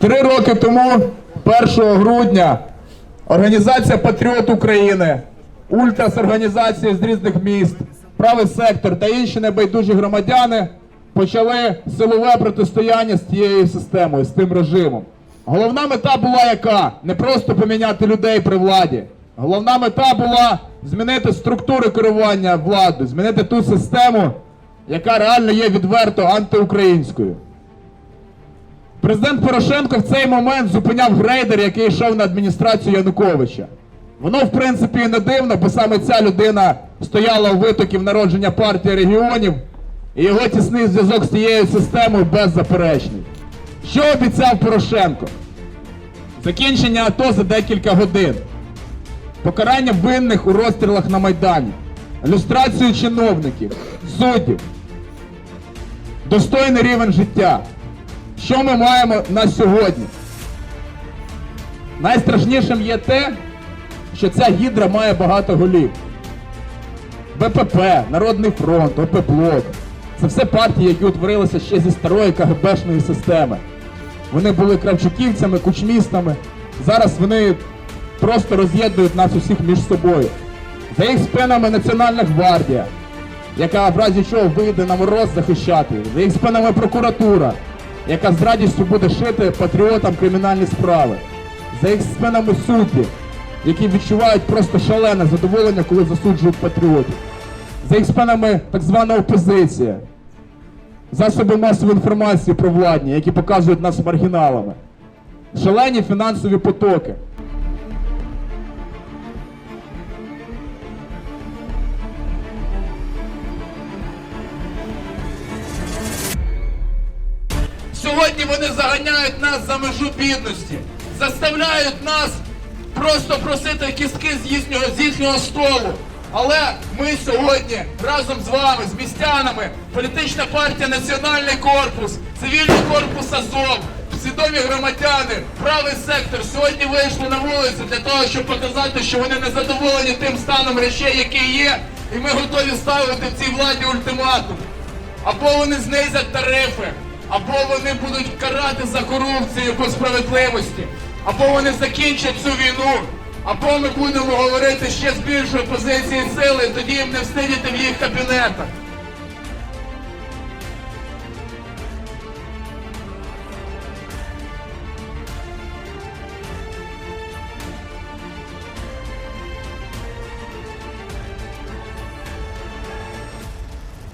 Три роки тому, 1 грудня, організація Патріот України, Ультрас організації з різних міст, правий сектор та інші небайдужі громадяни почали силове протистояння з тією системою, з тим режимом. Головна мета була яка? Не просто поміняти людей при владі. Головна мета була змінити структури керування владою, змінити ту систему, яка реально є відверто антиукраїнською. Президент Порошенко в цей момент зупиняв грейдер, який йшов на адміністрацію Януковича. Воно, в принципі, і не дивно, бо саме ця людина стояла у витоків народження партії регіонів, і його тісний зв'язок з цією системою беззаперечний. Що обіцяв Порошенко? Закінчення АТО за декілька годин, покарання винних у розстрілах на Майдані, люстрацію чиновників, суддів, достойний рівень життя. Що ми маємо на сьогодні? Найстрашнішим є те, що ця гідра має багато голів. БПП, Народний фронт, ОП-блок. Це все партії, які утворилися ще зі старої КГБшної системи. Вони були кравчуківцями, кучмістами. Зараз вони просто роз'єднують нас усіх між собою. За їх спинами Національна гвардія, яка в разі чого вийде на мороз захищати. За їх спинами прокуратура, яка з радістю буде шити патріотам кримінальні справи. За їх спинами судді, які відчувають просто шалене задоволення, коли засуджують патріотів. За їх спинами так звана опозиція, засоби масової інформації про владні, які показують нас маргіналами. Шалені фінансові потоки. Сьогодні вони заганяють нас за межу бідності, заставляють нас просто просити кістки з їхнього, з їхнього столу. Але ми сьогодні разом з вами, з містянами, політична партія Національний корпус, цивільний корпус Азов, свідомі громадяни, правий сектор сьогодні вийшли на вулицю для того, щоб показати, що вони не задоволені тим станом речей, який є, і ми готові ставити цій владі ультиматум. Або вони знизять тарифи, або вони будуть карати за корупцію по справедливості, або вони закінчать цю війну, або ми будемо говорити ще з більшої позиції сили, тоді їм не встидіти в їх кабінетах.